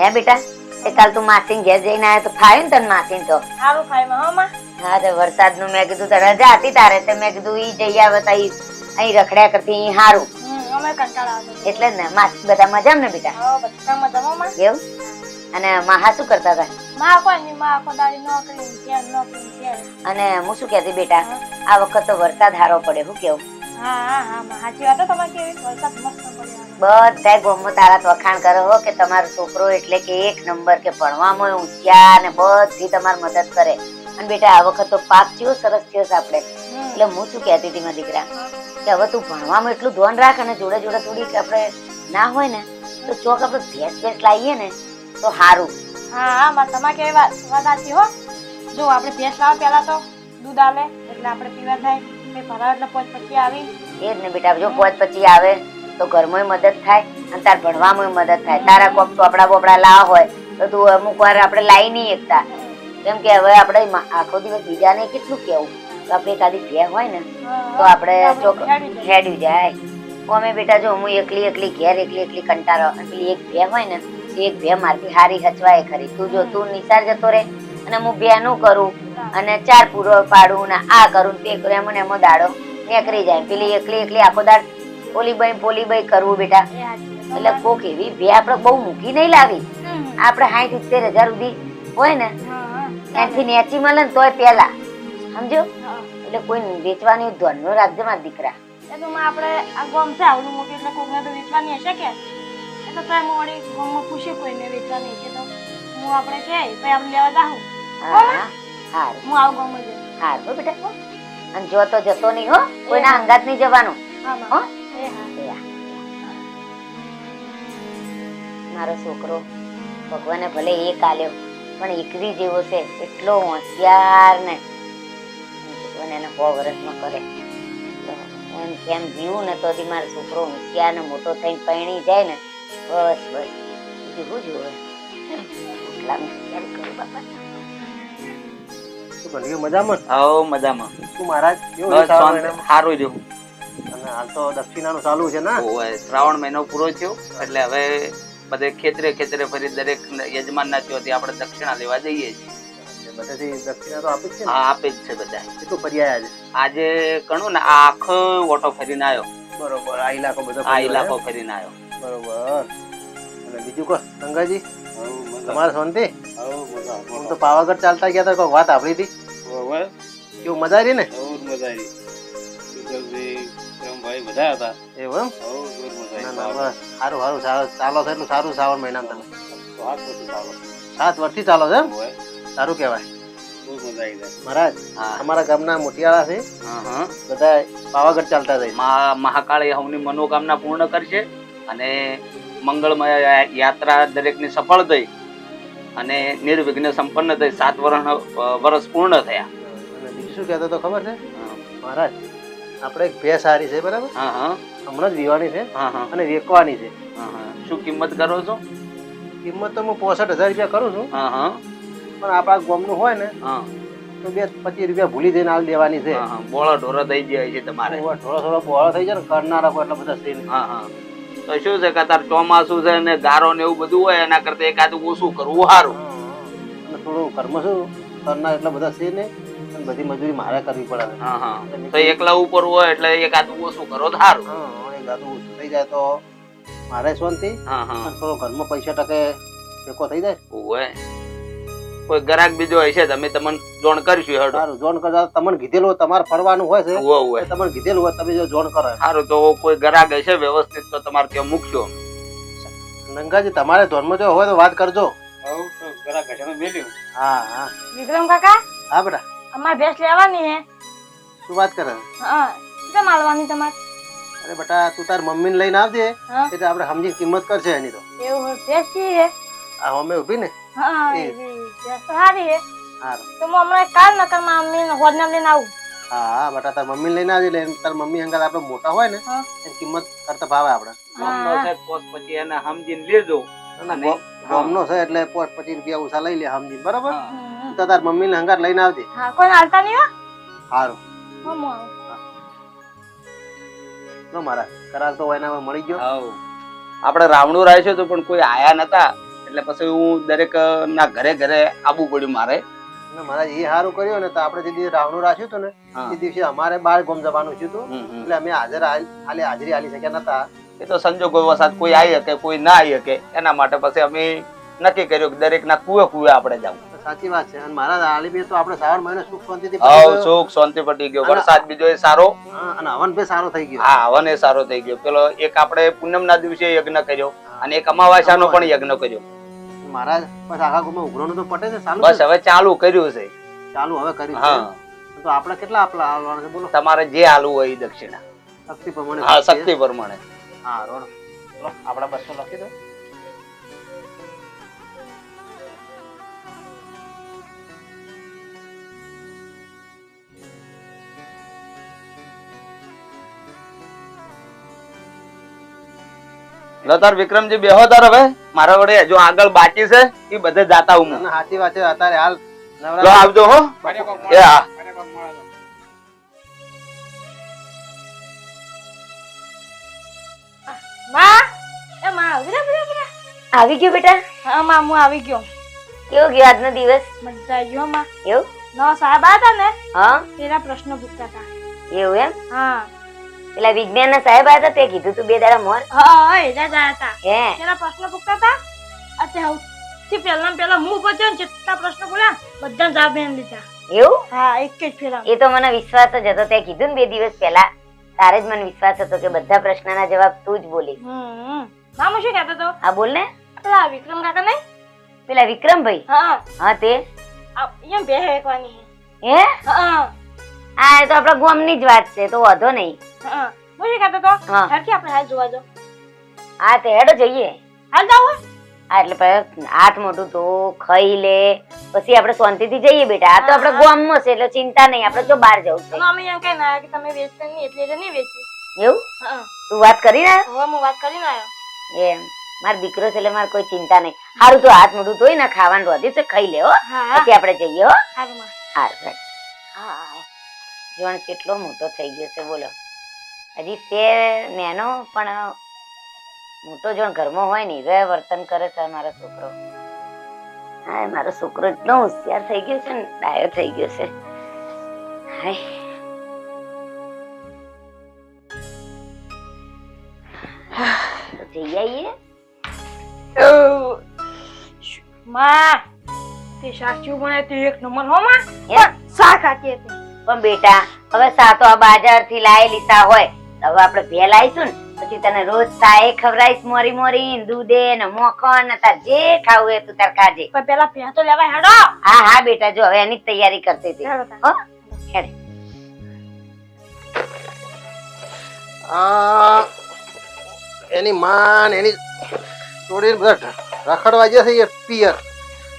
હે બેટા? એ કાલ તું માસીન ઘેર જઈને આવ્યો તો ફાવ્યું ને તને માસીન તો? સારું માં હો માં. હા તે વરસાદનું મેં કીધું તો રજા હતી તારે તે મેં કીધું ઈ જઈ આવે તો અહીં રખડ્યા કરતી અહીં હારું. અમે કંટાળા એટલે ને માસી બધા મજા ને બેટા? હો બધા મજામાં માં. એવું? અને મહા શું કરતા હતા? માં કોઈ નહીં માં નોકરી ત્યાં નોકરી ત્યાં અને હું શું કહેતી બેટા? આ વખત તો વરસાદ હારો પડે શું કેવું? હા હા હા સાચી વાત હો તમારે કેવી? વરસાદ મસ્ત બધાય ગોમો તારા વખાણ કરો હો કે તમારો છોકરો એટલે કે એક નંબર કે ભણવામાં હોશિયાર ને બધી તમારી મદદ કરે. અને બેટા આ વખત તો પાક થયો સરસ થયો છે આપણે. એટલે હું શું કહેતી હતી મારા દીકરા? કે હવે તું ભણવામાં એટલું ધ્યાન રાખ અને જોડે જોડે થોડીક આપણે ના હોય ને તો ચોક આપણે ભેંસ ભેંસ લાવીએ ને તો સારું હા હા માં તમારે કેવી વાત વાત સાચી હો. જો આપણે ભેંસ લાવો પહેલા તો દૂધ આવે એટલે આપણે પીવા થાય. ભરાવ એટલે પોચ પછી આવી. એ જ ને બેટા જો પોચ પછી આવે તો ઘરમાં મદદ થાય અને તાર ભણવામાં મદદ થાય. તારા કોક ચોપડા બોપડા લાવ હોય તો તું અમુક વાર આપણે લાવી નહીં એકતા. કેમ કે હવે આપણે આખો દિવસ બીજાને કેટલું કેવું? તો આપણે એકાદી ભે હોય ને તો આપણે ચોક ખેડ્યું જાય. અમે બેટા જો હું એકલી એકલી ઘેર એકલી એકલી કંટાળો એટલી પેલી એક ભે હોય ને એક ભે મારથી હારી હચવાય ખરી. તું જો તું નિસાર જતો રે અને હું ભેનું કરું અને ચાર પૂરો પાડું ને આ કરું તે કરું એમ ને એમાં દાડો નીકળી જાય. પેલી એકલી એકલી આખો દાડ પોલી બાઈ પોલી કરવું બેટા. એટલે કોક એવી ભે આપણે બહુ મૂકી નહીં લાવી. આપણે સાઠ સિત્તેર હજાર સુધી હોય ને હા. નેચી મળે ને તોય પેલા સમજો. એટલે કોઈ વેચવાની ધ્યાન રાખજે મારા દીકરા. આપણે આ ગામ છે આવડું મોટું એટલે કોઈને તો વેચવાની હશે કે? એટલે તો હું વળી ગામમાં પૂછ્યું કોઈને વેચવાની હશે તો. હું આપણે કે પછી આપણે લેવા જાઉં. હા હાર. હું આવું ગામમાં જઈ હાર બેટા. અને જો તો જતો નહીં હો કોઈના અંગાત નહીં જવાનું. હા. મારો છોકરો ભગવાને ભલે એક આલ્યો પણ એકરી જેવો છે એટલો હોશિયાર ને. ભગવાન એને સો વર્ષમાં કરે. એમ કેમ જીવું ને તો મારો છોકરો હોશિયાર ને મોટો થઈને પૈણી જાય ને બસ બસ. જીવું જોવે મજામાં? આવો મજામાં. શું મહારાજ? સારું રહ્યું અને હાલ તો દક્ષિણાનું ચાલુ છે ને? શ્રાવણ મહિનો પૂરો થયો એટલે હવે બધે ખેતરે ખેતરે ફરી દરેક યજમાન ના ત્યોથી આપણે દક્ષિણા લેવા જઈએ છીએ. બધાથી દક્ષિણા તો આપી છે હા આપે જ છે બધા. કેટલું ફરી આયા આજે ઘણું ને આખો ઓટો ફરીને આવ્યો બરોબર આ ઇલાકો બધો આ ઇલાકો ફરીને આવ્યો બરોબર. અને બીજું કહો ગંગાજી? તમારે શાંતિ? હું તો પાવાગઢ ચાલતા ગયા હતા કોઈ વાત આપણી હતી? કેવું મજા આવી ને? એવું બસ. સારું સારું સારું. ચાલો છે એટલું સારું શ્રાવણ મહિનામાં તમે. સાત વર્ષથી ચાલો. છે સારું કહેવાય. મહારાજ હા. અમારા ગામના મોટિયાળા છે. હા, હા. બધા પાવાગઢ ચાલતા જાય. મહાકાળ એ મનોકામના પૂર્ણ કરશે અને મંગળમય યાત્રા દરેકની સફળ થઈ અને નિર્વિઘ્ન સંપન્ન થઈ. સાત વર્ષ વર્ષ પૂર્ણ થયા. બીજું શું કહેતો તો ખબર છે? મહારાજ આપણે એક ભેંસ હારી છે બરાબર? હા હા. હમણાં જ વિવાની છે હા હા. અને વેકવાની છે. હા, હા. શું કિંમત કરો છો? કિંમત તો હું પોસઠ હજાર રૂપિયા કરું છું. હા હા. પણ આપણા ગામનું હોય ને હા. તો બે પચીસ રૂપિયા ભૂલી જઈને આવી દેવાની છે. બોળો ઢોરો થઈ જાય છે તમારે. થોડો થોડો બોળો થઈ જાય ને કરનારા કોઈ એટલા બધા સીન હા હા. તો શું છે કે તાર ચોમાસું છે ને ગારો ને એવું બધું હોય એના કરતા એકાદું ઓછું કરવું સારું અને થોડું કર્મ શું કરનાર એટલા બધા છે નહીં બધી મજૂરી મારે કરવી પડે. હા હા. તો એકલા ઉપર હોય એટલે એકાદું ઓછું કરો? તો સારું હા એક આદુ ઓછું થઈ જાય તો મારે શાંતિ. હા હા. થોડો ઘરમાં પૈસા ટકે ટેકો થઈ જાય. ઓય. કોઈ ગ્રાહક બીજો હશે તમે તમને જોણ કરીશું હેડો. સારું જોણ કરતા તમને કીધેલું તમારે ફરવાનું હોય છે. હોય હોય તમને કીધેલું હોય તમે જો જોન કરો. સારું તો કોઈ ગ્રાહક હશે વ્યવસ્થિત તો તમારે ત્યાં મૂકશો. નંગાજી તમારે ધોનમાં જો હોય તો વાત કરજો. હા હા. વિક્રમ કાકા? હા બેટા. અમારે ભેંસ લેવાની હે. શું વાત કરે? હા કેમ માલવાની તમારે? અરે બેટા તું તાર મમ્મીને લઈને આવજે. હા. એટલે આપણે સમજી કિંમત કરશે એની તો. એવું હોય ભેંસ કી હે. આ અમે ઊભી ને? હા એ. ભેંસ તો સારી હે. હારું. તો હું હમણાં કાલ નકરમાં મમ્મી હોદને લઈને આવું. હા બટા તાર મમ્મીને લઈને આવજે એટલે તાર મમ્મી અંગલ આપણે મોટા હોય ને. એની કિંમત કરતા ભાવે આપણે. ગામનો છે પોસ પછી એને સમજીને લેજો. ગામનો છે એટલે પોસ્ટ પચીસ રૂપિયા ઓછા લઈ લે સમજી બરાબર. તો તાર મમ્મીને હંગાર લઈને આવજે. હા કોઈ હાલતા નહીં હો? સારું આવું. નો મારા કરાર તો હોય એના મળી ગયો. હાઉ. આપણે રાવણું રાખ્યું હતું પણ કોઈ આયા નતા. એટલે પછી હું દરેક ના ઘરે ઘરે આવવું પડ્યું મારે. અને મહારાજ એ સારું કર્યું ને તો આપણે જે દિવસે રાવણું રાખ્યું હતું ને એ દિવસે અમારે બાર ગોમ જવાનું થયું હતું. એટલે અમે હાજર હાલે હાજરી હાલી શક્યા નતા. એ તો સંજોગો વસાત કોઈ આવી શકે કોઈ ના આવી શકે. એના માટે પછી અમે નક્કી કર્યું કે દરેક ના કુએ કુએ આપણે જવું સાચી વાત છે. અને મારા હાલી તો આપણે શ્રાવણ મહિનો સુખ શાંતિથી હાવ સુખ શાંતિ પટી ગયો. વરસાદ બીજો એ સારો. અને હવન બી સારો થઈ ગયો. હા હવન એ સારો થઈ ગયો. પેલો એક આપણે પૂનમ ના દિવસે યજ્ઞ કર્યો અને એક અમાવાસ્યાનો પણ યજ્ઞ કર્યો. મહારાજ બસ આખા ગુમાં ઉઘરોનું તો પટે છે ચાલુ બસ હવે ચાલુ કર્યું છે. ચાલુ હવે કર્યું હા. તો આપણે કેટલા આપલા આવવાના છે બોલો. તમારે જે આલુ હોય એ દક્ષિણા. શક્તિ પ્રમાણે હા શક્તિ પ્રમાણે. હા રોડ આપણા બસો લખી દો. લતાર વિક્રમજી બેહો તાર હવે. મારા વડે જો આગળ બાકી છે એ બધે જાતા હું. સાચી વાત છે અત્યારે હાલ લો આવજો હો. એ હા. માં એ માં આવી ગયું બેટા? હા માં હું આવી ગયો. કેવો ગયો આજનો દિવસ? મજા આવી ગયો માં. એવું? નવા સાહેબ હતા ને હા. તેરા પ્રશ્ન પૂછતા હતા. એવું એમ? હા. પેલા વિજ્ઞાન ના સાહેબ આવ્યા હતા તે કીધું તું બે દાડા મોર. હા જ હતા. હે? પેલા પ્રશ્ન પૂછતા હતા. અત્યારે સૌથી પહેલા પહેલા હું પૂછ્યો ને જેટલા પ્રશ્ન બોલ્યા બધા જવાબ એમ લીધા. એવું? હા એક જ પેલા. એ તો મને વિશ્વાસ જ હતો. તે કીધું ને બે દિવસ પહેલા તારે જ મને વિશ્વાસ હતો કે બધા પ્રશ્નના જવાબ તું જ બોલી મામો શું કહેતો તો હા બોલ ને. પેલા વિક્રમ કાકા નહીં? પેલા વિક્રમભાઈ? હા. હા તે? એમ બે હેકવાની હે? હા. આ એ તો આપડા ગામની જ વાત છે તો વાંધો નહીં. હા હું. શું કહેતો હા. હેડથી આપણે હાલ જોવા જાઓ. હા તે હેડો જઈએ. હાલ જાવ હા. એટલે પછી હાથ મોટું તો ખાઈ લે. પછી આપણે શાંતિથી જઈએ બેટા. આ તો આપણે ગામમાં છે એટલે ચિંતા નહીં. આપણે જો બહાર જવું છે. અમે એમ કઈ ના કે તમે વેચતા નહીં એટલે એટલે નહીં વેચી એવું? હા. તું વાત કરી ને? હવે હું વાત કરીને આવ્યો. એમ. મારો દીકરો છે એટલે મારે કોઈ ચિંતા નહીં. સારું તો હાથ મોઢું ધોઈ ને ખાવાનું વધ્યું છે ખાઈ લે હો. હા પછી આપણે જઈએ હો. હારું માં. હારું હેડ. હા. જોણ કેટલો મોટો થઈ ગયો છે બોલો. હજી તે નેનો પણ મોટો જણ ઘરમાં હોય ને એ વર્તન કરે છે મારો છોકરો. હા મારો છોકરો એટલો હોશિયાર થઈ ગયો છે ને ડાયો થઈ ગયો છે. હાય. જઈ આવીએ માં તે સાચું બને તે એક નંબર હો માં? શાક ખાતી હતી પણ બેટા હવે સાતો આ બાજારથી લાયેલી સા હોય. હવે આપણે પહેલા આવીશું ને પછી તને રોજ સાય ખવડાવીશ મોરી મોરી દૂધે ને મોખણ ને તાર જે ખાવું એ તું તાર ખાજે. પણ પેલા ભેં તો લેવાય હેડો! હા હા બેટા જો હવે એની તૈયારી કરતી હતી. હો હેડ. આ એની માન એની જોડીને બધા રખડવા ગયા થઈ એ પિયર.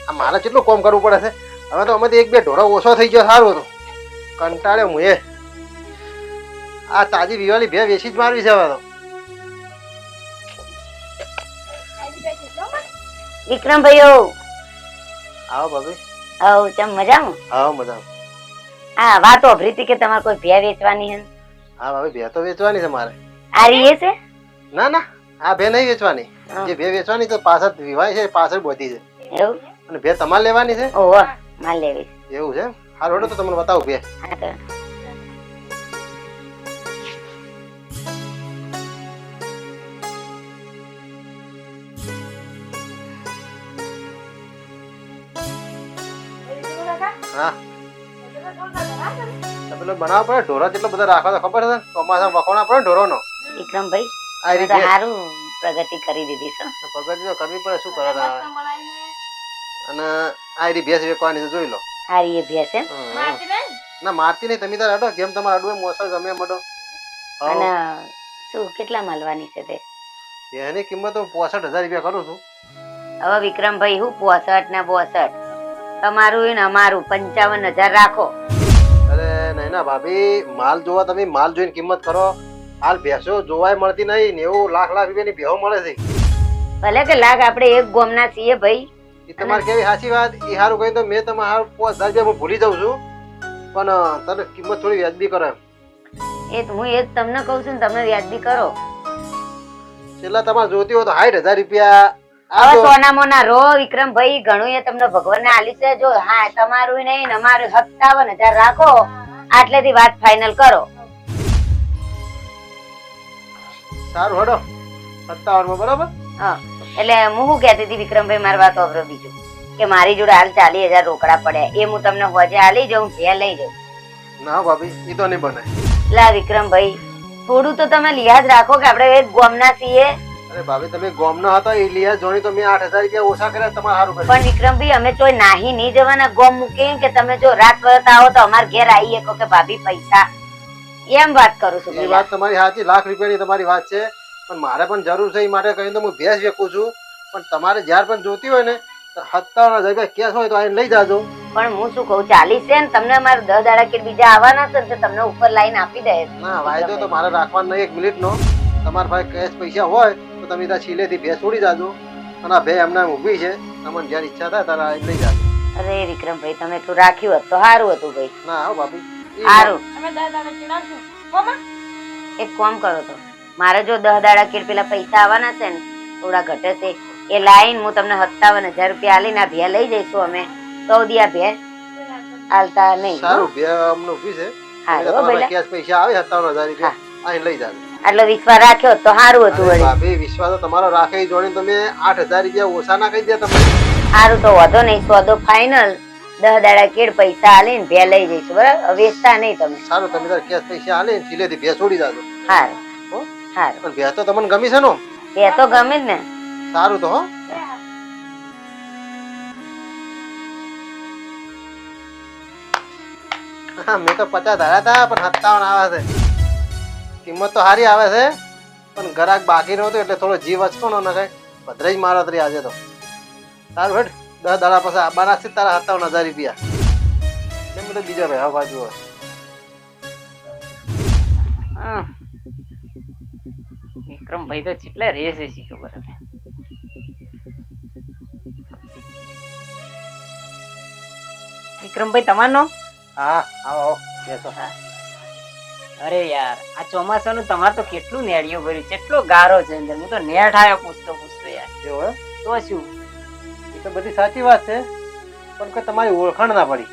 આ મારે કેટલું કોમ કરવું પડે છે? હવે તો અમે એક બે ઢોરો ઓછો થઈ ગયો સારું હતું. કંટાળ્યો હું એ. આ તાજી દિવાળી ભે વેચી જ મારવી છે હવે વિક્રમ વિક્રમભાઈ ઓ આવો ભાભી. આવો ચમ મજામાં? આવો મજા હા વાત ઓભરી હતી કે તમારે કોઈ ભે વેચવાની હે હા ભાભી ભે તો વેચવાની છે મારે. આ રહી છે? ના ના આ ભે નહીં વેચવાની. જે ભે વેચવાની તો પાછળ વિવાહ છે પાછળ બધી છે. એવું? અને ભે તમારે લેવાની છે? ઓહો માલ લેવી. એવું છે હાલ રોડો તો તમને બતાવું ભે હા પેલો બનાવવો પડે? ઢોરો જેટલો બધા રાખવા તો ખબર છે ચોમાસા વખોણા પડે ઢોરોનો? વિક્રમભાઈ આ રીતે. સારું પ્રગતિ કરી દીધી છે. પ્રગતિ તો કરવી પડે શું કરો અને આ રીતે ભેંસ વેકવાની છે જોઈ લો. સારી એ ભેંસ એમ? ના મારતી નહીં. તમે તારે અડો જેમ તમારે અડવું મોસર ગમે એમ અડો અને શું કેટલા માલવાની છે તે? એની કિંમત હું પોસઠ હજાર રૂપિયા કરું છું. હવે વિક્રમભાઈ હું પોસઠ ને બોસઠ. તમારું ને અમારું પંચાવન હજાર રાખો. ના ભાભી માલ જોવા તમે માલ જોઈને કિંમત કરો. હાલ ભેંસો જોવાય મળતી નહીં નેવું લાખ લાખ રૂપિયાની ભેહો મળે છે. ભલે કે લાખ આપણે એક ગોમના છીએ ભાઈ. એ તમારે કેવી સાચી વાત? એ સારું કહ્યું તો મેં તમારે હાલ પાંચ હજાર રૂપિયા હું ભૂલી જાઉં છું. પણ તને કિંમત થોડી વ્યાજબી કરો એ તો હું એ જ તમને કહું છું તમે વ્યાજબી કરો. છેલ્લા તમારે જોતી હોય તો સાઠ હજાર રૂપિયા હવે તો- સોના મોના રો વિક્રમભાઈ ઘણું એ તમને ભગવાનને આલી છે. જો હા તમારું નહીં ને અમારું સત્તાવન હજાર રાખો. આટલેથી વાત ફાઇનલ કરો. સારું હડો. સત્તાવનમાં બરાબર? હા એટલે હું શું કહેતી હતી વિક્રમભાઈ મારી વાત અવરો બીજું. કે મારી જોડે હાલ ચાલીસ હજાર રોકડા પડ્યા. એ હું તમને હોજે હાલી જાઉં જે લઈ જાઉં. ના ભાભી એ તો નહીં બને. લા વિક્રમભાઈ થોડું તો તમે લિહાજ રાખો કે આપણે એક ગોમના છીએ. અરે ભાભી તમે ગોમના હતા એ લિયા જોણી તો મેં આઠ હજાર રૂપિયા ઓછા કર્યા તમારે સારું કર્યું. પણ વિક્રમભાઈ અમે તો નાહી નહીં જવાના ગોમ મૂકી કે તમે જો રાત વરત આવો તો અમાર ઘેર આવીએ કહો કે ભાભી પૈસા. એમ વાત કરું છું એ વાત તમારી સાચી લાખ રૂપિયાની તમારી વાત છે. પણ મારે પણ જરૂર છે એ માટે કહ્યું તો હું ભેંસ વેકું છું. પણ તમારે જ્યારે પણ જોતી હોય ને તો સત્તાવન હજાર રૂપિયા કેશ હોય તો આને લઈ જાજો. પણ હું શું કહું ચાલીસ છે ને તમને અમારે દસ દાડા કે બીજા આવવાના છે ને તો તમને ઉપર લાઈન આપી દે. ના વાયદો તો મારે રાખવાનો એક મિનિટનો. તમારા પાસે કેશ પૈસા હોય તમે ત્યાં છેલ્લેથી ભે છોડી જાજો. અને આ ભે એમના ઊભી છે. તમને જ્યારે ઈચ્છા થાય ત્યારે લઈ જાજો. અરે વિક્રમભાઈ તમે એટલું રાખ્યું હતું સારું હતું ભાઈ. ના આવો ભાભી. સારું અમે દસ દાડા એક કોમ કરો તો. મારે જો દસ દાડા કીડ પેલા પૈસા આવવાના છે ને થોડા ઘટે છે. એ લાઈન હું તમને સત્તાવન હજાર રૂપિયા આલીને આ ભે લઈ જઈશું અમે. તો દી આ ભે હાલતા નહીં. સારું ભે અમને ઊભી છે. હા તમારા કેશ પૈસા આવે સત્તાવન હજાર રૂપિયા. અહીં લઈ જાજો. આટલો વિશ્વાસ રાખ્યો તો સારું હતું વળી. ભાભી વિશ્વાસ તો તમારો રાખે જોડી તમે આઠ હજાર રૂપિયા ઓછા ના કહી દે તમે. સારું તો વધો નહીં સોદો ફાઇનલ દસ દાડા કેડ પૈસા આલીને ભે લઈ જઈશું બરાબર? વેચતા નહીં તમે. સારું તમે તાર કેશ પૈસા આલે છેલ્લેથી ભે છોડી જાજો. સારું હો? પણ ભે તો તમને ગમી છે ને? ભે તો ગમે જ ને. સારું તો હો. હા, મેં તો પચાસ ધારા હતા પણ સત્તાવન આવે છે. કિંમત તો સારી આવે છે પણ ઘરાક બાકી નહોતું એટલે થોડો જીવ અચકો ન કઈ જ મારા તરી આજે તો. સારું હેઠ દસ દાડા પછી આબાના છે તારા હતા હજાર રૂપિયા. એમ બધું બીજો રહ્યો બાજુ હોય. હા. વિક્રમભાઈ તો કેટલા રહેશે છે ખબર. વિક્રમભાઈ તમારનો હા આવો બેસો. બેસો અરે યાર આ ચોમાસાનું તમારે તો કેટલું નેડિયો ભર્યું કેટલો ગારો છે અંદર. હું તો નેઠ આવ્યો પૂછતો પૂછતો યાર. જો તો શું? એ તો બધી સાચી વાત છે પણ કોઈ તમારી ઓળખાણ ના પડી.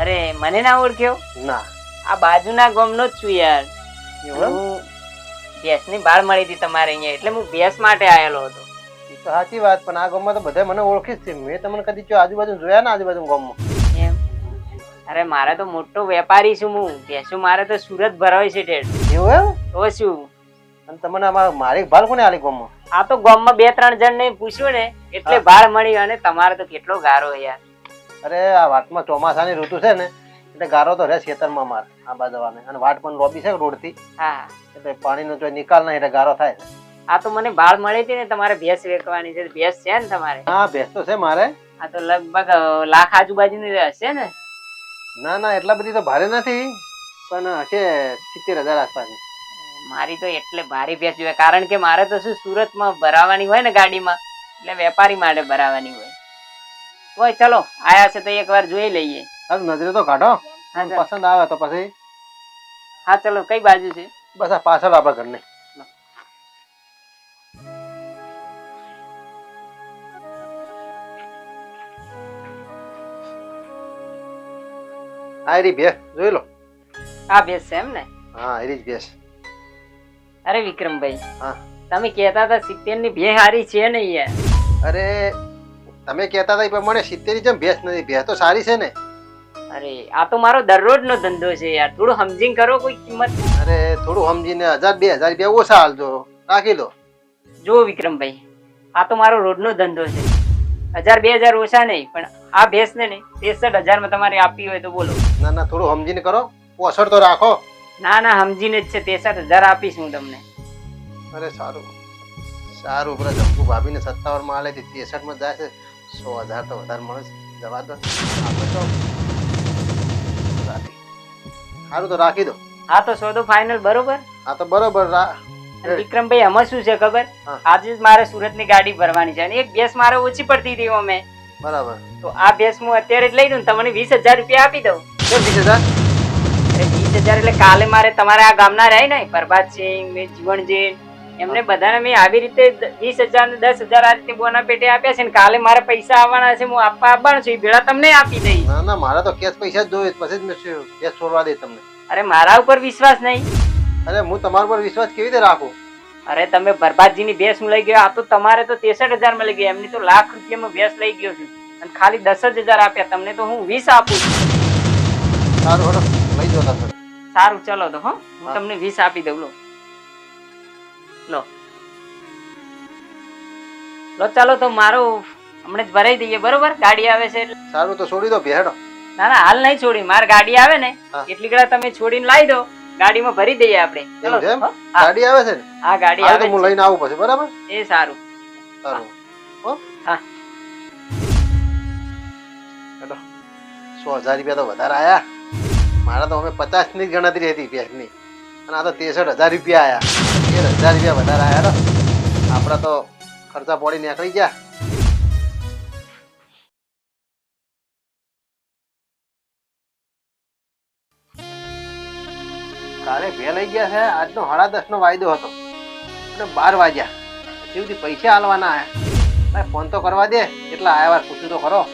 અરે મને ના ઓળખ્યો? ના. આ બાજુના ગામનો જ છું યાર? હું ભેંસની બાળ મળી હતી તમારે અહીંયા એટલે હું ભેંસ માટે આવેલો હતો. એ તો સાચી વાત પણ આ ગામમાં તો બધા મને ઓળખી જ છે. મેં તમને કદી જો આજુબાજુ જોયા ને આજુબાજુ ગામમાં? અરે મારે તો મોટો વેપારી છું હું. ભેંસો મારે તો સુરત ભરાય છે ઠેઠ એવું એમ? તો શું? અને તમને આમાં મારી ભાલ કોને આલી ગામમાં? આ તો ગામમાં બે ત્રણ જણ ને પૂછ્યું ને એટલે ભાર મળી અને તમારે તો કેટલો ગારો યાર. અરે આ વાતમાં ચોમાસાની ઋતુ છે ને એટલે ગારો તો રહે ખેતરમાં માર આ બાજવાને. અને વાટ પણ લોબી છે રોડથી. હા. એટલે પાણીનો જો નિકાલ નહીં એટલે ગારો થાય. આ તો મને બાળ મળી હતી ને તમારે ભેંસ વેચવાની છે ભેંસ છે ને તમારે? હા ભેંસ તો છે મારે. આ તો લગભગ લાખ આજુબાજુની હશે ને? ના ના એટલા બધી તો ભારે નથી પણ છે સિત્તેર હજાર આસપાસની. મારી તો એટલે ભારે ભેંસ જોઈએ કારણ કે મારે તો શું સુરતમાં ભરાવાની હોય ને ગાડીમાં એટલે વેપારી માટે ભરાવાની હોય. હોય ચલો આયા છે તો એકવાર જોઈ લઈએ. સારું નજરે તો કાઢો. પસંદ આવે તો પછી. હા ચલો કઈ બાજુ છે? બસ આ પાછળ આપણા ઘરને. આ એરી ભેંસ જોઈ લો. આ ભેંસ છે એમ ને? હા એરી જ ભેંસ અરે વિક્રમભાઈ હા. તમે કહેતા હતા સિત્તેરની ભેસ હારી છે ને યાર. અરે તમે કહેતા હતા એ પ્રમાણે સિત્તેર જેમ ભેસ નથી ભેસ તો સારી છે ને. અરે આ તો મારો દરરોજ નો ધંધો છે યાર. થોડું સમજીને કરો કોઈ કિંમત. અરે થોડું સમજીને હજાર બે હજાર રૂપિયા ઓછા હાલજો રાખી લો. જો વિક્રમભાઈ આ તો મારો રોજનો ધંધો છે. હજાર બે હજાર ઓછા નહીં પણ આ ભેંસ ને નહીં ત્રેસઠ હજારમાં તમારે આપવી હોય તો બોલો. ના ના થોડું સમજીને કરો. ઓછળ તો રાખો. ના ના સમજીને જ છે ત્રેસઠ હજાર આપીશ હું તમને. અરે સારું. સારું પેલા જમકુ ભાભીને સત્તાવનમાં આલે ત્રેસઠમાં જાય છે સો હજાર તો વધારે મળે છે. જવા દો. આપણે તો. સારું તો રાખી દો. હા તો સોદો ફાઇનલ બરોબર? હા તો બરોબર રા- વિક્રમભાઈ એમાં શું છે ખબર? આજે જ મારે સુરતની ગાડી ભરવાની છે અને એક ભેંસ મારે ઓછી પડતી હતી અમે. બરાબર. તો આ ભેંસ હું અત્યારે જ લઈ દઉં ને તમને વીસ હજાર રૂપિયા આપી દઉં. વીસ હજાર? વીસ હજાર એટલે કાલે મારે તમારા આ ગામના રહે ને પ્રભાતસિંહ મેં જીવણજી એમને બધાને મેં આવી રીતે વીસ હજાર ને દસ હજાર આ રીતે બોના પેટે આપ્યા છે ને કાલે મારે પૈસા આવવાના છે હું આપવા આવવાનો છું. એ ભેળા તમને આપી દઈ ના ના મારા તો કેશ પૈસા જ જોઈએ. પછી જ મેં કેશ છોડવા દે તમને. અરે મારા ઉપર વિશ્વાસ નહીં. અરે હું તમારા પર વિશ્વાસ કેવી રીતે રાખું? અરે તમે બરબાદજીની ભેંસ હું લઈ ગયો આ તો તમારે તો ત્રેસઠ હજારમાં લઈ ગયા એમની તો લાખ રૂપિયામાં ભેંસ લઈ ગયો છું. અને ખાલી દસ જ હજાર આપ્યા તમને તો હું વીસ આપું છું. સારું હડો લઈ જાઓ સારું ચલો તો હો હું તમને વીસ આપી દઉં લો. લો. લો ચાલો તો મારો હમણાં જ ભરાઈ દઈએ બરોબર? ગાડી આવે છે સારું તો છોડી દો ભેડો ના ના હાલ નહીં છોડી માર ગાડી આવે ને. એટલી ઘડા તમે છોડીને લાવી દો. ગાડીમાં ભરી દઈએ આપણે. ચલો. એમ? ગાડી આવે છે ને? હા ગાડી આવે તો હું લઈને આવું પછી બરાબર? એ સારું. સારું. હો? સો હજાર રૂપિયા તો વધારે આયા. મારા તો અમે પચાસની ગણતરી હતી ભેંસની. અને આ તો ત્રેસઠ હજાર રૂપિયા આયા. તેર હજાર રૂપિયા વધારે આયા તો આપણા તો ખર્ચા પડી નીકળી ગયા. ભે લઈ ગયા છે, આજનો સાડા દસ નો વાયદો હતો. અને બાર વાગ્યા. હજી સુધી પૈસા હાલવાના ભાઈ ફોન તો કરવા દે. કેટલા આયા વાર પૂછ્યું તો ખરો.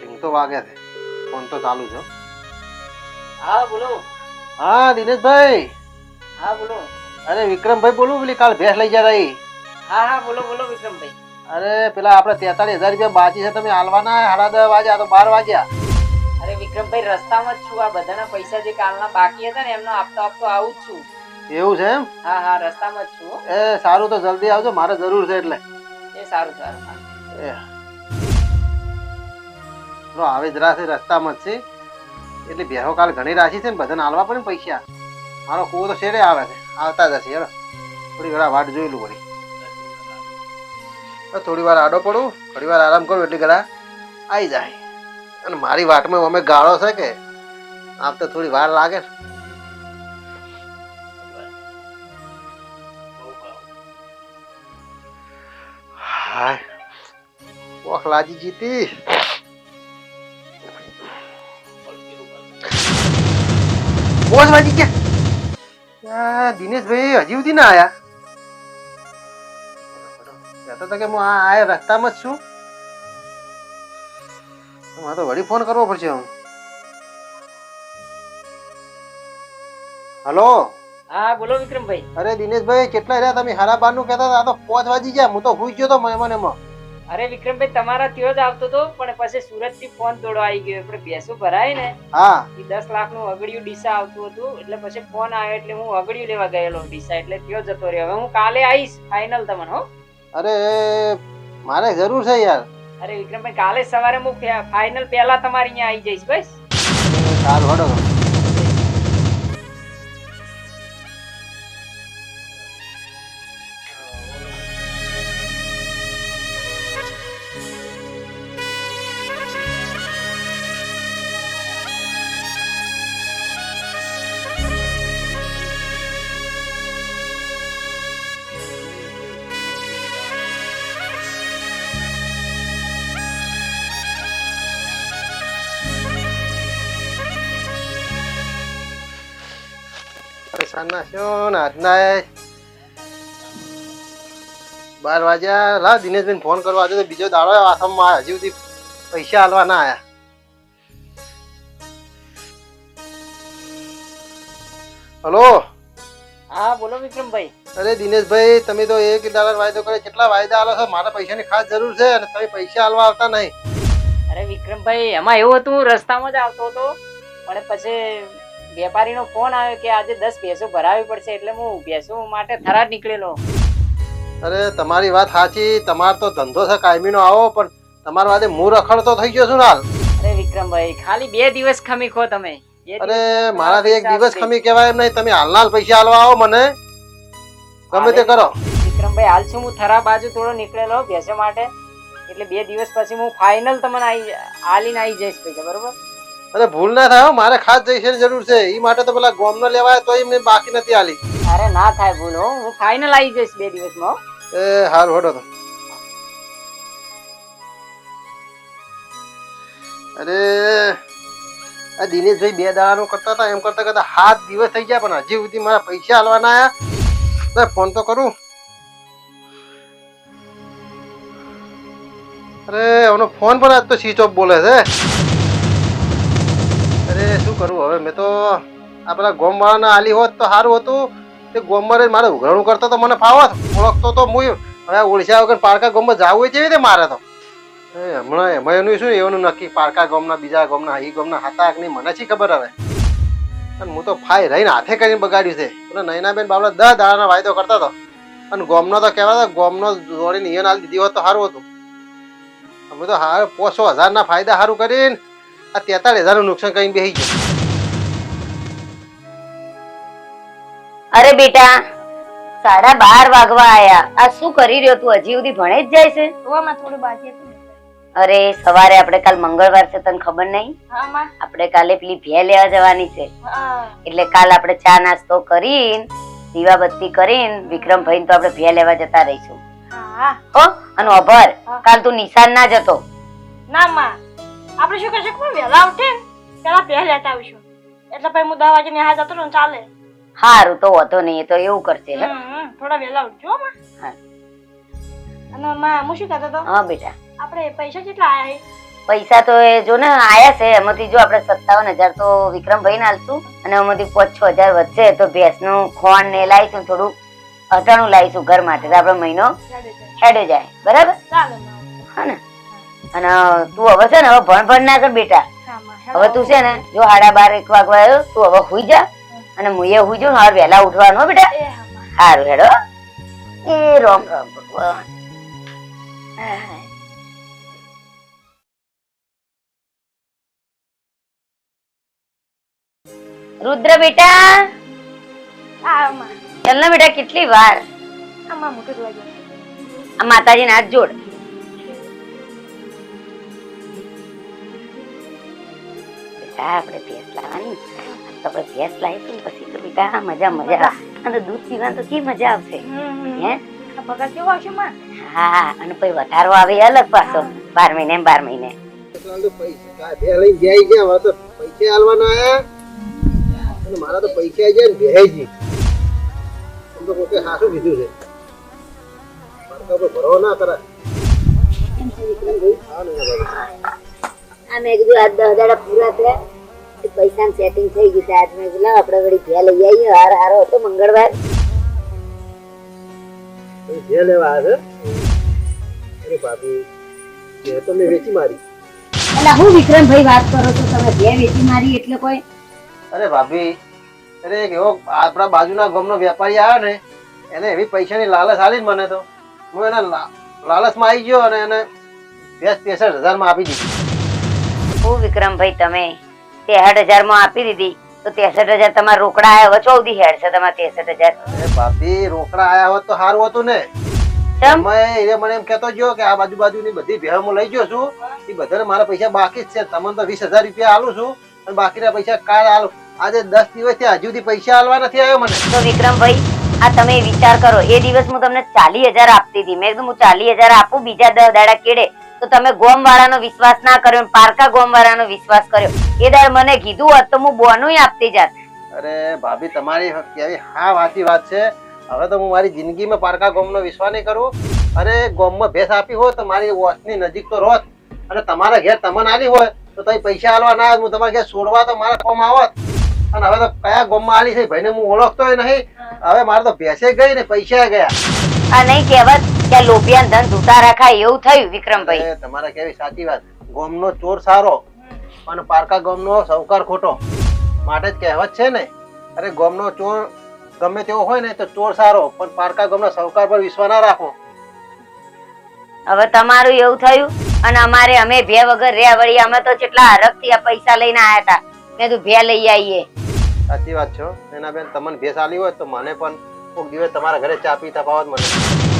રિંગ તો વાગે છે. ફોન તો ચાલુ છે હા, બોલો. હા દિનેશભાઈ. હા બોલો. અરે વિક્રમભાઈ બોલું પેલી કાલ ભેંસ લઈ જતા હા હા બોલો બોલો વિક્રમભાઈ. અરે પેલા આપણે તેતાલીસ હજાર રૂપિયા બાકી છે તમે હાલવાના સાડા દસ વાગ્યા તો બાર વાગ્યા. અરે વિક્રમભાઈ રસ્તામાં જ છું. આ બધાના પૈસા જે કાલના બાકી હતા ને એમનો આપતો આપતો આવું જ છું. એવું છે એમ? હા હા રસ્તામાં જ છું એ સારું તો જલ્દી આવજો મારે જરૂર છે એટલે. એ સારું સારું. એ. આવે જરાથી રસ્તામાં જ છે. એટલે બેહો કાલ ઘણી રાશિ છે ને બધાને હાલવા પડે ને પૈસા. મારો કૂવો તો શેરે આવે છે. આવતા જશે હેલો થોડી ઘણા વાટ જોઈ લઉં વળી. થોડી વાર આડો પડું, થોડી વાર આરામ કરું એટલે ઘણા આવી જાય. અને મારી વાટમાં અમે ગાળો છે કે, આમ તો થોડી વાર લાગે ને. હાય. ઓખ લાજી જીતી બોસ વાજી ગયા. દિનેશભાઈ હજી સુધી ના આયા. કહેતો હતા કે હું આ આ રસ્તામાં જ છું. મારે તો વળી ફોન કરવો પડશે હું હલો હા બોલો વિક્રમભાઈ. અરે દિનેશભાઈ કેટલા રહ્યા તમે? હારા બારનું કહેતા હતા તો પોચ વાગી ગયા. હું તો હુઈ ગયો તો મને એમાં. અરે વિક્રમભાઈ તમારા ત્યો જ આવતો હતો પણ પછી સુરતથી ફોન તોડો આવી ગયો. આપણે બેસો ભરાય ને હા. એ દસ લાખનું અગડિયું ડીસા આવતું હતું એટલે પછી ફોન આવ્યો એટલે હું અગડિયું લેવા ગયેલો ડીસા એટલે ત્યો જતો રહ્યો. હવે હું કાલે આવીશ ફાઇનલ તમને હો. અરે મારે જરૂર છે યાર. અરે વિક્રમભાઈ કાલે સવારે હું ફાઇનલ પહેલા તમારી અહીંયા આવી જઈશ બસ. સારું હડો તો. પૈસા ને આજના બાર વાગ્યા લા દિનેશભાઈ ફોન કરવા આવ્યો તો બીજો દાડો આસામમાં હજી સુધી પૈસા હાલવા ના આયા હલો? હા બોલો વિક્રમભાઈ. અરે દિનેશભાઈ તમે તો એક ડોલર વાયદો કરે કેટલા વાયદા આલો છો? મારા પૈસાની ખાસ જરૂર છે અને તમે પૈસા હાલવા આવતા નહીં. અરે વિક્રમભાઈ એમાં એવું હતું રસ્તામાં જ આવતો હતો પણ પછી વેપારીનો ફોન આવ્યો કે આજે દસ ભેંસો ભરાવી પડશે એટલે હું ભેંસો માટે થરાદ નીકળેલો. અરે તમારી વાત સાચી. તમારો તો ધંધો છે કાયમીનો આવો પણ તમારા વાદે હું રખડતો થઈ ગયો છું હાલ. અરે વિક્રમભાઈ ખાલી બે દિવસ ખમી ખો તમે. અરે મારાથી એક દિવસ ખમી કહેવાય એમ નહીં. તમે હાલના પૈસા હાલવા આવો મને. ગમે તે કરો. વિક્રમભાઈ હાલ છું હું થરા બાજુ થોડો નીકળેલો ભેંસો માટે. એટલે બે દિવસ પછી હું ફાઇનલ તમને આઈ આલીને આવી જઈશ પૈસા બરોબર? અરે ભૂલ ના થાય મારે ખાસ જઈશે જરૂર છે. એ માટે તો પેલા ગોમનો લેવાય તો મેં બાકી નથી આલી. અરે ના થાય ભૂલ હું ફાઇનલ આવી જઈશ બે દિવસમાં એ હાર હોડો તો. અરે આ દિનેશભાઈ બે દાડાનું કરતા હતા એમ કરતા કરતા સાત દિવસ થઈ ગયા પણ હજી સુધી મારા પૈસા હાલવાના આયા. તો ફોન તો કરું. અરે એનો ફોન પણ આજ તો સ્વિચ ઓફ બોલે છે. શું કરું? હવે મેં તો આ પેલા ગોમવાળાને આલી હોત તો સારું હતું. તે ગોમવારે મારે ઉઘરાણું કરતો તો મને ફાવત ઓળખતો તો હું હવે ઓળશા વગર પારકા ગોમમાં જવું હોય છે મારે તો? હમણાં એમાં એનું શું એનું નક્કી? પારકા ગોમના, બીજા ગોમના એ ગોમના હતા કે નહીં? મને શી ખબર હવે? અને હું તો ફાઈ રહીને હાથે કરીને બગાડ્યું છે. પેલા નયનાબેન બાબલા દસ દાડાના વાયદો કરતા હતો અને ગોમનો તો કહેવાતા ગોમનો જોડીને ઈયન આલી દીધી હોત તો સારું હતું. અમે તો હાર પોસો હજારના ફાયદા સારું કરીને આ તેતાળીસ હજારનું નુકસાન કરીને બેસી ગયું. અરે બેટા સાડા બાર વાગવા આયા. આ શું કરી રહ્યો તું? હજી સુધી ભણે જ જાય છે? જોવામાં થોડું બાકી હતું અરે સવારે આપણે કાલ મંગળવાર છે તને ખબર નહીં? હા માં. આપણે કાલે પેલી ભે લેવા જવાની છે. એટલે કાલ આપણે ચા નાસ્તો કરીને દીવાબત્તી કરીને વિક્રમભાઈ તો આપણે ભે લેવા જતા રહીશું. હા. હો અને અભર કાલ તું નિશાન ના જતો. ના માં. આપણે શું કરશું ખબર? વહેલા ઉઠે પેલા પહે લેતા આવીશું. એટલે પછી હું દસ વાગે નિહાળ જતો રહું ચાલે. હારું તો વધો નહીં એ તો એવું કરશે હે? હમ, હમ, થોડા વહેલા ઉઠજો હો, માં. હા. અને માં હું શું કહેતો હતો? હા બેટા. આપણે પૈસા કેટલા આયા છે? પૈસા તો એ જો ને આયા છે. એમાંથી જો આપણે સત્તાવન હજાર તો વિક્રમભાઈ ને આલશું. અને એમાંથી પાંચ છ હજાર વધશે તો ભેંસનું ખોણ ને લાવીશું થોડું અટાણું લાવીશું ઘર માટે. તો આપણો મહિનો. હેડે જાય. બરાબર? ચાલે માં. હા ને? અને તું હવે છે ને હવે ભણ ભણ ના કર બેટા. હવે તું છે ને જો સાડા બાર એક વાગવા આવ્યો તું હવે હુઈ જા. અને હું એ હુઈ જાઉં ને હવે વહેલા ઉઠવાનું બેટા. સારું હેડો. એ રોમ રોમ ભગવાન રુદ્ર બેટા. ચલ ને બેટા કેટલી વાર? માતાજી માતાજીને હાથ જોડ. બેટા આપણે ભેંસ લાવવાની તો આપણે ભેંસ લાવીશું પછી તો બેટા મજા મજા અને દૂધ પીવાનું તો કેવી મજા આવશે. હે? પગાર કેવો આવશે માં હા અને પછી વધારો આવે અલગ પાછો. બાર મહિને બાર મહિને. પૈસા? હાલવાના આયા અને મારા તો પૈસા આવી જાય ને ભેજી તો કોઈ હાસું કીધું છે. ભરો ના. આ મેં કીધું આજ દસ દાડા પૂરા થયા. પૈસા સેટિંગ થઈ ગયું છે આજ મેં કીધું આપણે વળી ઘેર લઈ આવીએ. હાર હારો હતો મંગળવાર. પછી લેવા આવે અરે ભાભી જે તો મેં વેચી મારી. એટલે હું વિક્રમભાઈ વાત કરો છો? તમે બે વેચી મારી એટલે કોઈ? અરે ભાભી અરે એક એવો આપણા બાજુના ગામનો વેપારી આવ્યો ને એને એવી પૈસાની લાલચ આલી મને તો. હું એના લા- લાલચમાં આવી ગયો અને એને ત્રેસ ત્રેસઠ હજારમાં આપી દીધી. હું વિક્રમભાઈ તમે તેસઠ હજારમાં આપી દીધી. તો તેસઠ હજાર તમારા રોકડા આવ્યા હોય ચૌદી હેડ છે તમારા તેસઠ હજાર. અરે ભાભી રોકડા આયા હોત તો સારું હતું ને. તમે એ મને એમ કહેતો ગયો કે આ બાજુ બાજુની બધી ભેળ હું લઈ ગયો છું. એ બધાને મારા પૈસા બાકી જ છે. તમને તો વીસ હજાર રૂપિયા આલું છું. અને બાકીના પૈસા કાલ આલું. આજે દસ દિવસથી હજુ સુધી પૈસા આલવા નથી આવ્યો મને. તો વિક્રમભાઈ આ તમે વિચાર કરો એ દિવસ હું તમને ચાલીસ હજાર આપતી હતી. મેં કીધું હું ચાલીસ હજાર આપું બીજા દાડા કેડે? તો તમે ગોમ વાળાનો વિશ્વાસ ના કર્યો પારકા ગોમ વાળાનો વિશ્વાસ કર્યો. એ દર મને કીધું હોત તો હું બોનું આપતી જાત. અરે ભાભી તમારી કેવી હા વાતી વાત છે. હવે તો હું મારી જિંદગીમાં પારકા ગોમનો વિશ્વાસ નહીં કરું. અરે ગોમમાં ભેસ આપી હોત તો મારી વોચની નજીક તો રોત. અને તમારા ઘેર તમને આલી હોય તો તમે પૈસા આલવા ના હું તમારા ઘેર છોડવા તો મારા કોમ આવત અને હવે તો કયા ગોમમાં આલી છે ભાઈને હું ઓળખતો નહીં. હવે મારે તો ભેંસે ગઈ ને પૈસા ગયા. આ નહીં કહેવત. કે લોભિયાન ધન ધૂતા રાખાય એવું થયું વિક્રમભાઈ. તમારે કેવી સાચી વાત. ગોમનો ચોર સારો અને પારકા ગોમનો સૌકાર ખોટો. માટે જ કહેવત છે ને અરે ગોમનો ચોર ગમે તેવો હોય ને તો ચોર સારો પણ પારકા ગોમના સૌકાર પર વિશ્વાસ ના રાખો. હવે તમારું એવું થયું અને અમારે અમે ભે વગર રહ્યા વળી અમે તો કેટલા હરખથી આ પૈસા લઈને આયા હતા. મેં તું ભે લઈ આવીએ સાચી વાત છો એના બેન તમને ભેસ આલી હોય તો મને પણ કોઈક દિવસ તમારા ઘરે ચા પી તપાવત મને.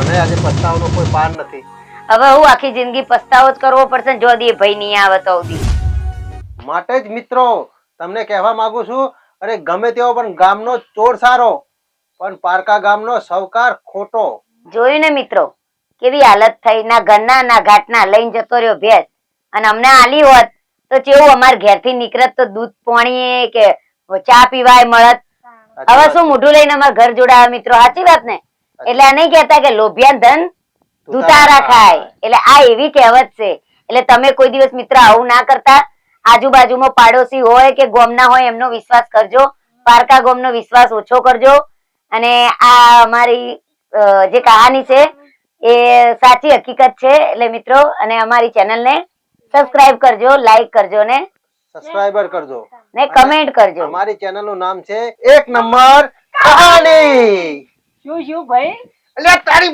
મને આજે પસ્તાવાનો કોઈ પાર નથી. હવે હું આખી જિંદગી પસ્તાવો જ કરવો પડશે જો દી ભાઈ નહીં આવે તો સુધી માટે જ મિત્રો તમને કહેવા માંગુ છું અરે ગમે તેવો પણ ગામનો ચોર સારો પણ પારકા ગામનો સવકાર ખોટો. જોયું ને મિત્રો કેવી હાલત થઈ ના ઘરના ના ઘાટના લઈને જતો રહ્યો ભેંસ. અને અમને આલી હોત તો જેવું અમાર ઘેરથી નીકળત તો દૂધ પાણી કે ચા પીવાય મળત. હવે શું મોઢું લઈને અમાર ઘર જોડાવા મિત્રો? સાચી વાત ને? એટલે આ નહીં કહેતા કે લોભિયાન ધન દુતારા ખાય. એટલે આ એવી કહેવત છે. એટલે તમે કોઈ દિવસ મિત્ર આવું ના કરતા. આજુબાજુમાં પાડોશી હોય કે ગોમના હોય એમનો વિશ્વાસ કરજો. પારકા ગોમનો વિશ્વાસ ઓછો કરજો. અને આ અમારી જે કહાની છે એ સાચી હકીકત છે. એટલે મિત્રો અને અમારી ચેનલને સબસ્ક્રાઇબ કરજો લાઈક કરજો ને સબસ્ક્રાઇબર કરજો. ને કમેન્ટ કરજો. અમારી ચેનલનું નામ છે એક નંબર કહાની. શું શું ભાઈ? એટલે તારી